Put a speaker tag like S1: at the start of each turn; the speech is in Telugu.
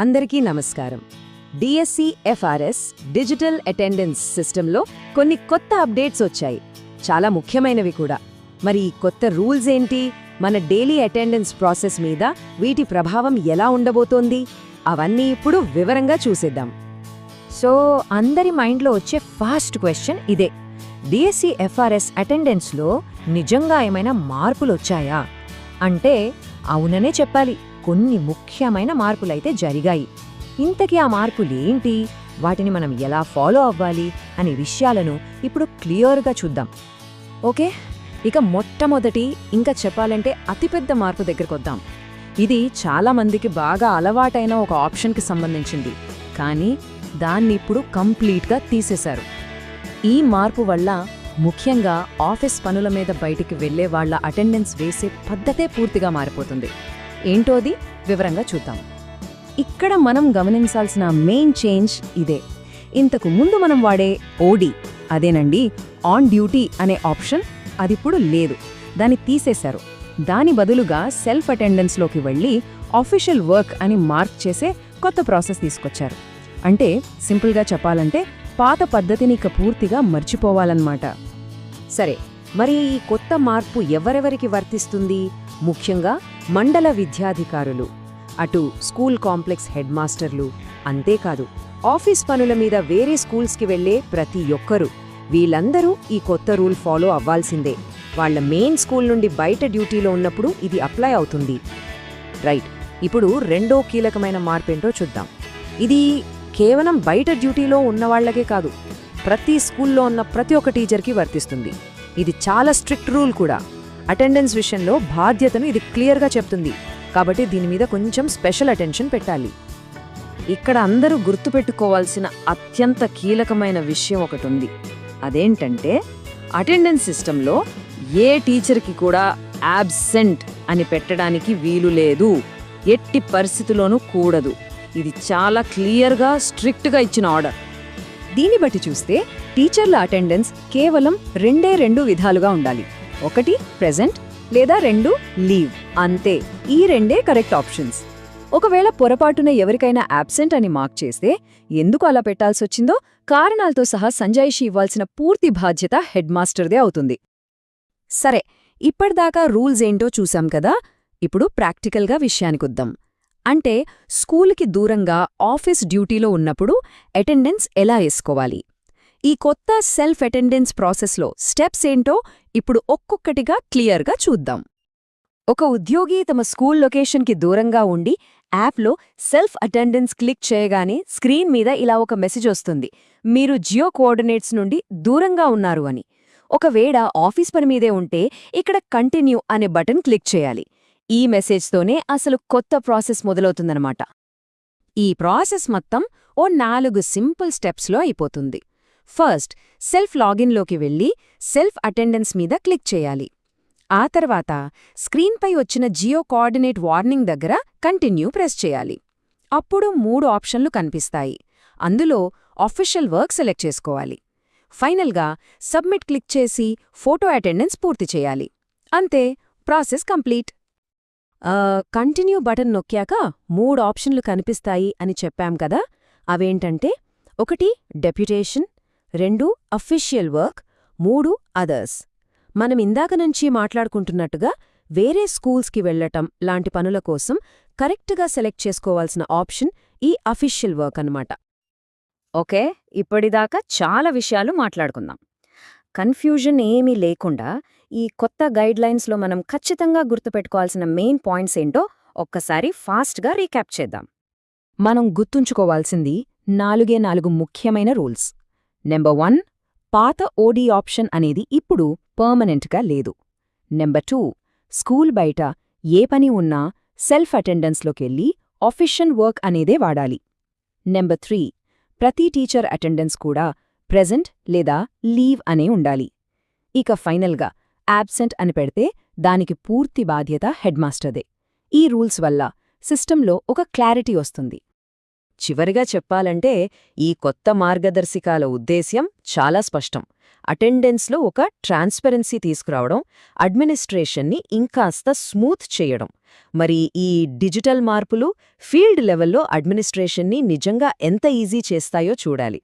S1: అందరికీ నమస్కారం. డిఎస్సి ఎఫ్ఆర్ఎస్ డిజిటల్ అటెండెన్స్ సిస్టంలో కొన్ని కొత్త అప్డేట్స్ వచ్చాయి. చాలా ముఖ్యమైనవి కూడా. మరి ఈ కొత్త రూల్స్ ఏంటి? మన డైలీ అటెండెన్స్ ప్రాసెస్ మీద వీటి ప్రభావం ఎలా ఉండబోతోంది? అవన్నీ ఇప్పుడు వివరంగా చూసేద్దాం.
S2: సో అందరి మైండ్లో వచ్చే ఫాస్ట్ క్వశ్చన్ ఇదే. డిఎస్సి ఎఫ్ఆర్ఎస్ అటెండెన్స్లో నిజంగా ఏమైనా మార్పులు వచ్చాయా అంటే అవుననే చెప్పాలి. కొన్ని ముఖ్యమైన మార్పులైతే జరిగాయి. ఇంతకీ ఆ మార్పులేంటి? వాటిని మనం ఎలా ఫాలో అవ్వాలి? అనే విషయాలను ఇప్పుడు క్లియర్గా చూద్దాం.
S1: ఓకే? ఇక మొట్టమొదటి ఇంకా చెప్పాలంటే అతిపెద్ద మార్పు దగ్గరకొద్దాం ఇది చాలామందికి బాగా అలవాటైన ఒక ఆప్షన్కి సంబంధించింది. కానీ దాన్ని ఇప్పుడు కంప్లీట్గా తీసేశారు. ఈ మార్పు వల్ల ముఖ్యంగా ఆఫీస్ పనుల మీద బయటికి వెళ్ళే వాళ్ళ అటెండెన్స్ వేసే పద్ధతే పూర్తిగా మారిపోతుంది. ఏంటో అది వివరంగా చూద్దాం. ఇక్కడ మనం గమనించాల్సిన మెయిన్ చేంజ్ ఇదే. ఇంతకు ముందు మనం వాడే ఓడి అదేనండి ఆన్ డ్యూటీ అనే ఆప్షన్ అదిప్పుడు లేదు. దాన్ని తీసేశారు. దాని బదులుగా సెల్ఫ్ అటెండెన్స్లోకి వెళ్ళి ఆఫీషియల్ వర్క్ అని మార్క్ చేసే కొత్త ప్రాసెస్ తీసుకొచ్చారు. అంటే సింపుల్గా చెప్పాలంటే పాత పద్ధతిని ఇక పూర్తిగా మర్చిపోవాలన్నమాట. సరే మరి ఈ కొత్త మార్పు ఎవరెవరికి వర్తిస్తుంది? ముఖ్యంగా మండల విద్యాధికారులు. అటు స్కూల్ కాంప్లెక్స్ హెడ్ మాస్టర్లు అంతేకాదు ఆఫీస్ పనుల మీద వేరే స్కూల్స్కి వెళ్ళే ప్రతి ఒక్కరూ. వీళ్ళందరూ ఈ కొత్త రూల్ ఫాలో అవ్వాల్సిందే. వాళ్ళ మెయిన్ స్కూల్ నుండి బయట డ్యూటీలో ఉన్నప్పుడు ఇది అప్లై అవుతుంది. రైట్ ఇప్పుడు రెండో కీలకమైన మార్పేంటో చూద్దాం. ఇది కేవలం బయట డ్యూటీలో ఉన్నవాళ్ళకే కాదు ప్రతి స్కూల్లో ఉన్న ప్రతి ఒక్క టీచర్కి వర్తిస్తుంది. ఇది చాలా స్ట్రిక్ట్ రూల్ కూడా. అటెండెన్స్ విషయంలో బాధ్యతను ఇది క్లియర్గా చెప్తుంది. కాబట్టి దీని మీద కొంచెం స్పెషల్ అటెన్షన్ పెట్టాలి. ఇక్కడ అందరూ గుర్తుపెట్టుకోవాల్సిన అత్యంత కీలకమైన విషయం ఒకటి ఉంది అదేంటంటే అటెండెన్స్ సిస్టంలో ఏ టీచర్కి కూడా యాబ్సెంట్ అని పెట్టడానికి వీలు లేదు. ఎట్టి పరిస్థితిలోనూ కూడదు. ఇది చాలా క్లియర్గా స్ట్రిక్ట్గా ఇచ్చిన ఆర్డర్. దీన్ని బట్టి చూస్తే టీచర్ల అటెండెన్స్ కేవలం రెండే రెండు విధాలుగా ఉండాలి. ఒకటి ప్రెజెంట్ లేదా రెండు లీవ్ అంతే. ఈ రెండే కరెక్ట్ ఆప్షన్స్ ఒకవేళ పొరపాటున ఎవరికైనా యాబ్సెంట్ అని మార్క్ చేస్తే ఎందుకు అలా పెట్టాల్సొచ్చిందో కారణాలతో సహా సంజాయిషి ఇవ్వాల్సిన పూర్తి బాధ్యత హెడ్ మాస్టర్దే అవుతుంది. సరే ఇప్పటిదాకా రూల్స్ ఏంటో చూసాం కదా? ఇప్పుడు ప్రాక్టికల్గా విషయానికొద్దాం అంటే స్కూలుకి దూరంగా ఆఫీస్ డ్యూటీలో ఉన్నప్పుడు అటెండెన్స్ ఎలా వేసుకోవాలి? ఈ కొత్త సెల్ఫ్ అటెండెన్స్ ప్రాసెస్లో స్టెప్స్ ఏంటో ఇప్పుడు ఒక్కొక్కటిగా క్లియర్గా చూద్దాం. ఒక ఉద్యోగి తమ స్కూల్ లొకేషన్కి దూరంగా ఉండి యాప్లో సెల్ఫ్ అటెండెన్స్ క్లిక్ చేయగానే స్క్రీన్ మీద ఇలా ఒక మెసేజ్ వస్తుంది. మీరు జియో కోఆర్డినేట్స్ నుండి దూరంగా ఉన్నారు అని. ఒకవేళ ఆఫీస్ పని మీదే ఉంటే ఇక్కడ కంటిన్యూ అనే బటన్ క్లిక్ చేయాలి. ఈ మెసేజ్తోనే అసలు కొత్త ప్రాసెస్ మొదలవుతుందనమాట ఈ ప్రాసెస్ మొత్తం ఓ నాలుగు సింపుల్ స్టెప్స్లో అయిపోతుంది. ఫస్ట్ సెల్ఫ్ లాగిన్లోకి వెళ్ళి సెల్ఫ్ అటెండెన్స్ మీద క్లిక్ చేయాలి. ఆ తర్వాత స్క్రీన్పై వచ్చిన జియో కోఆర్డినేట్ వార్నింగ్ దగ్గర కంటిన్యూ ప్రెస్ చేయాలి. అప్పుడు మూడు ఆప్షన్లు కనిపిస్తాయి. అందులో ఆఫీషియల్ వర్క్ సెలెక్ట్ చేసుకోవాలి. ఫైనల్గా సబ్మిట్ క్లిక్ చేసి ఫోటో అటెండెన్స్ పూర్తి చేయాలి. అంతే ప్రాసెస్ కంప్లీట్. కంటిన్యూ బటన్ నొక్కాక మూడు ఆప్షన్లు కనిపిస్తాయి అని చెప్పాం కదా అవేంటంటే ఒకటి డెప్యుటేషన్ రెండు అఫీషియల్ వర్క్ మూడు అదర్స్ మనం ఇందాక నుంచి మాట్లాడుకుంటున్నట్టుగా వేరే స్కూల్స్కి వెళ్ళటం లాంటి పనుల కోసం కరెక్ట్గా సెలెక్ట్ చేసుకోవాల్సిన ఆప్షన్ ఈ అఫీషియల్ వర్క్ అన్నమాట. ఓకే ఇప్పటిదాకా చాలా విషయాలు మాట్లాడుకుందాం. కన్ఫ్యూజన్ ఏమీ లేకుండా ఈ కొత్త గైడ్లైన్స్లో మనం ఖచ్చితంగా గుర్తుపెట్టుకోవాల్సిన మెయిన్ పాయింట్స్ ఏంటో ఒక్కసారి ఫాస్ట్గా రీక్యాప్ చేద్దాం. మనం గుర్తుంచుకోవాల్సింది నాలుగే నాలుగు ముఖ్యమైన రూల్స్. నెంబర్ వన్ పాత ఓడీ ఆప్షన్ అనేది ఇప్పుడు పర్మనెంట్గా లేదు. నెంబర్ టూ స్కూల్ బయట ఏ పని ఉన్నా సెల్ఫ్ అటెండెన్స్లోకెళ్ళి ఆఫీషియల్ వర్క్ అనేదే వాడాలి. నెంబర్ త్రీ ప్రతి టీచర్ అటెండెన్స్ కూడా ప్రెజెంట్ లేదా లీవ్ అనే ఉండాలి. ఇక ఫైనల్గా యాబ్సెంట్ అని పెడితే దానికి పూర్తి బాధ్యత హెడ్మాస్టర్దే ఈ రూల్స్ వల్ల సిస్టంలో ఒక క్లారిటీ వస్తుంది. చివరిగా చెప్పాలంటే ఈ కొత్త మార్గదర్శకాల ఉద్దేశ్యం చాలా స్పష్టం. అటెండెన్స్లో ఒక ట్రాన్స్పరెన్సీ తీసుకురావడం అడ్మినిస్ట్రేషన్ని ఇంకాస్త స్మూత్ చేయడం. మరి ఈ డిజిటల్ మార్పులు ఫీల్డ్ లెవెల్లో అడ్మినిస్ట్రేషన్ని నిజంగా ఎంత ఈజీ చేస్తాయో చూడాలి.